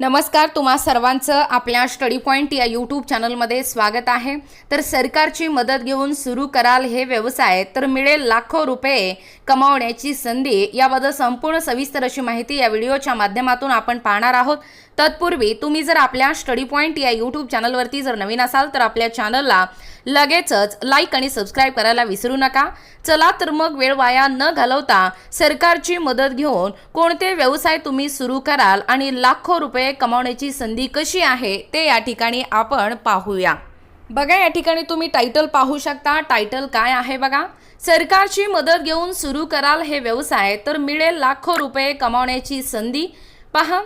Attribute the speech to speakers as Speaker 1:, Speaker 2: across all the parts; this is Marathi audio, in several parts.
Speaker 1: नमस्कार तुम्हा सर्वांचं आपल्या स्टडी पॉईंट या यूट्यूब चॅनलमध्ये स्वागत आहे. तर सरकारची मदत घेऊन सुरू कराल हे व्यवसाय तर मिळेल लाखो रुपये कमावण्याची संधी. याबद्दल संपूर्ण सविस्तर अशी माहिती या व्हिडिओच्या माध्यमातून आपण पाहणार आहोत. तत्पूर्वी तुम्ही जर आपल्या स्टडी पॉईंट या यूट्यूब चॅनलवरती जर नवीन असाल तर आपल्या चॅनलला लगेचच लाईक आणि सबस्क्राईब करायला विसरू नका. चला तर मग वेळ वाया न घालवता सरकारची मदत घेऊन कोणते व्यवसाय तुम्ही सुरू कराल आणि लाखो रुपये कमावण्याची संधी कशी आहे ते या ठिकाणी आपण पाहूया. बघा या ठिकाणी तुम्ही टायटल पाहू शकता. टायटल काय आहे बघा? सरकारची मदत घेऊन सुरू कराल हे व्यवसाय तर मिळेल लाखो रुपये कमावण्याची संधी. पहा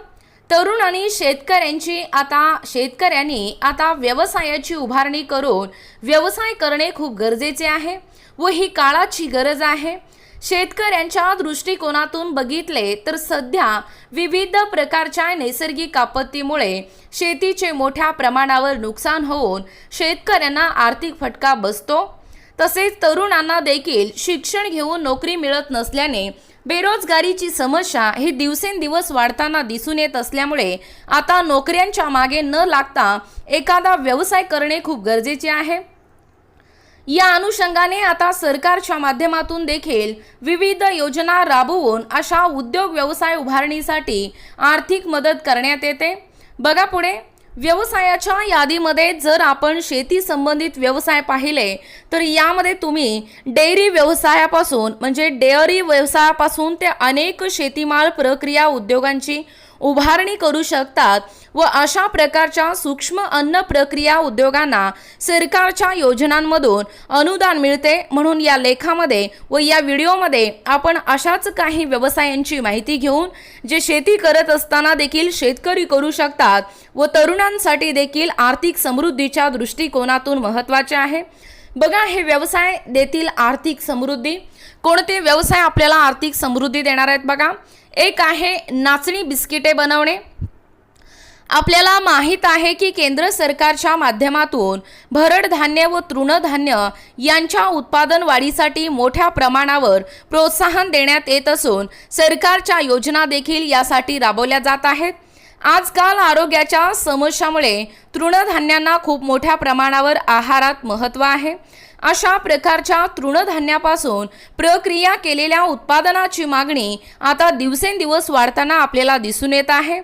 Speaker 1: तरुण आणि शेतकऱ्यांची आता शेतकऱ्यांनी आता व्यवसायाची उभारणी करून व्यवसाय करणे खूप गरजेचे आहे व ही काळाची गरज आहे. शेतकऱ्यांच्या दृष्टिकोनातून बघितले तर सध्या विविध प्रकारच्या नैसर्गिक आपत्तीमुळे शेतीचे मोठ्या प्रमाणावर नुकसान होऊन शेतकऱ्यांना आर्थिक फटका बसतो. तसेच तरुणांना देखील शिक्षण घेऊन नोकरी मिळत नसल्याने बेरोजगारीची समस्या ही दिवसेंदिवस वाढताना दिसून येत असल्यामुळे आता नोकऱ्यांच्या मागे न लागता एखादा व्यवसाय करणे खूप गरजेचे आहे. या अनुषंगाने आता सरकारच्या माध्यमातून देखील विविध योजना राबवून अशा उद्योग व्यवसाय उभारणीसाठी आर्थिक मदत करण्यात येते. बघा पुढे. व्यवसायाच्या यादीमध्ये जर आपण शेती संबंधित व्यवसाय पाहिले तर यामध्ये तुम्ही डेअरी व्यवसायापासून म्हणजे डेअरी व्यवसायापासून ते अनेक शेतीमाल प्रक्रिया उद्योगांची उभारणी करू शकतात व अशा प्रकारच्या सूक्ष्म अन्न प्रक्रिया उद्योगांना सरकारच्या योजनांमधून अनुदान मिळते म्हणून या लेखामध्ये व या व्हिडिओमध्ये आपण अशाच काही व्यवसायांची माहिती घेऊन जे शेती करत असताना देखील शेतकरी करू शकतात व तरुणांसाठी देखील आर्थिक समृद्धीच्या दृष्टिकोनातून महत्त्वाचे आहे. बघा हे व्यवसाय देतील आर्थिक समृद्धी. कोणते व्यवसाय आपल्याला आर्थिक समृद्धी देणार आहेत बघा? एक आहे नाचणी बिस्किटे बनवणे. आपल्याला माहीत आहे की केंद्र सरकारच्या माध्यमातून भरड धान्य व तृणधान्य यांच्या उत्पादन वाढीसाठी मोठ्या प्रमाणावर प्रोत्साहन देण्यात येत असून सरकारच्या योजना देखील यासाठी राबवल्या जात आहेत. आजकाल आरोग्याच्या समस्यामुळे तृणधान्यांना खूप मोठ्या प्रमाणावर आहारात महत्त्व आहे. अशा प्रकारच्या तृणधान्यापासून प्रक्रिया केलेल्या उत्पादनाची मागणी आता दिवसेंदिवस वाढताना आपल्याला दिसून येत आहे.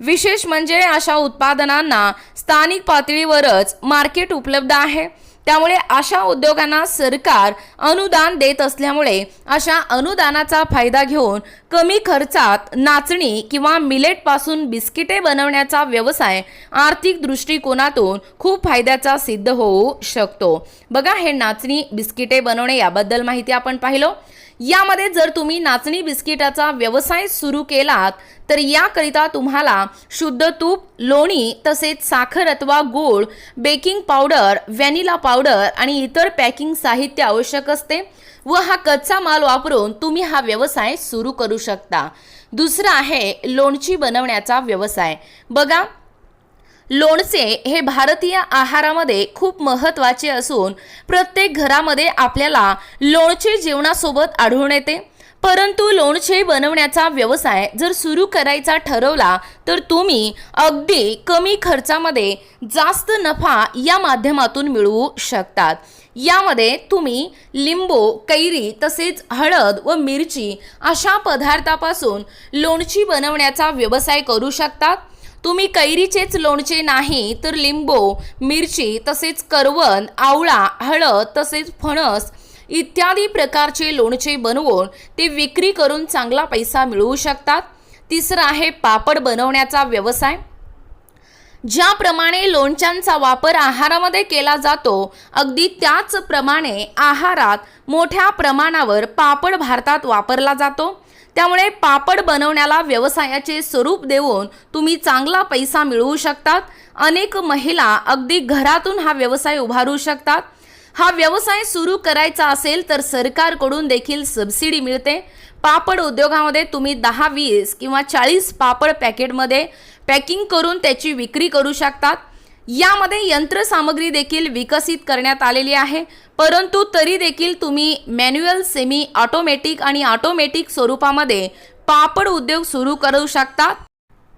Speaker 1: विशेष म्हणजे अशा उत्पादनांना स्थानिक पातळीवरच मार्केट उपलब्ध आहे. त्यामुळे अशा उद्योगांना सरकार अनुदान देत असल्यामुळे अशा अनुदानाचा फायदा घेऊन कमी खर्चात नाचणी किंवा मिलेटपासून बिस्किटे बनवण्याचा व्यवसाय आर्थिक दृष्टिकोनातून खूप फायद्याचा सिद्ध होऊ शकतो. बघा हे नाचणी बिस्किटे बनवणे याबद्दल माहिती आपण पाहिलो. यामध्ये जर तुम्ही नाचणी बिस्किटाचा व्यवसाय सुरू केलात तर याकरिता तुम्हाला शुद्ध तूप लोणी तसेच साखर अथवा गूळ बेकिंग पावडर व्हॅनिला पावडर आणि इतर पॅकिंग साहित्य आवश्यक असते व हा कच्चा माल वापरून तुम्ही हा व्यवसाय सुरू करू शकता. दुसरा आहे लोणची बनवण्याचा व्यवसाय. बघा लोणचे हे भारतीय आहारामध्ये खूप महत्त्वाचे असून प्रत्येक घरामध्ये आपल्याला लोणचे जेवणासोबत आढळून येते. परंतु लोणचे बनवण्याचा व्यवसाय जर सुरू करायचा ठरवला तर तुम्ही अगदी कमी खर्चामध्ये जास्त नफा या माध्यमातून मिळवू शकतात. यामध्ये तुम्ही लिंबू कैरी तसेच हळद व मिरची अशा पदार्थापासून लोणची बनवण्याचा व्यवसाय करू शकतात. तुम्ही कैरीचेच लोणचे नाही तर लिंबू मिरची तसेच करवण आवळा हळद तसेच फणस इत्यादी प्रकारचे लोणचे बनवून ते विक्री करून चांगला पैसा मिळवू शकतात. तिसरं आहे पापड बनवण्याचा व्यवसाय. ज्याप्रमाणे लोणच्यांचा वापर आहारामध्ये केला जातो अगदी त्याचप्रमाणे आहारात मोठ्या प्रमाणावर पापड भारतात वापरला जातो. त्यामुळे पापड बनवण्याला व्यवसायाचे स्वरूप देऊन तुम्ही चांगला पैसा मिळवू शकतात. अनेक महिला अगदी घरातून हा व्यवसाय उभारू शकतात. हा व्यवसाय सुरू करायचा असेल तर सरकारकडून देखील सबसिडी मिळते. पापड उद्योगामध्ये तुम्ही दहा वीस किंवा चाळीस पापड पॅकेटमध्ये पॅकिंग करून त्याची विक्री करू शकतात. यामध्ये यंत्रसामग्री देखील विकसित करण्यात आलेली आहे. परंतु तरी देखील तुम्ही मॅन्युअल सेमी ऑटोमॅटिक आणि ऑटोमॅटिक स्वरूपामध्ये पापड उद्योग सुरू करू शकता.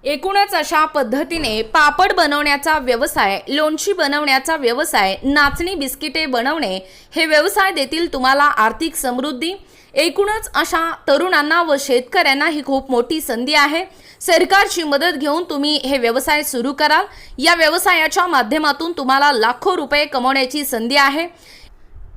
Speaker 1: एकूणच अशा पद्धतीने पापड बनवण्याचा व्यवसाय लोणची बनवण्याचा व्यवसाय नाचणी बिस्किटे बनवणे हे व्यवसाय देतील तुम्हाला आर्थिक समृद्धी. एकूणच अशा तरुणांना व शेतकऱ्यांना ही खूप मोठी संधी आहे. सरकारची मदत घेऊन तुम्ही हे व्यवसाय सुरू कराल. या व्यवसायाच्या माध्यमातून तुम्हाला लाखो रुपये कमवण्याची संधी आहे.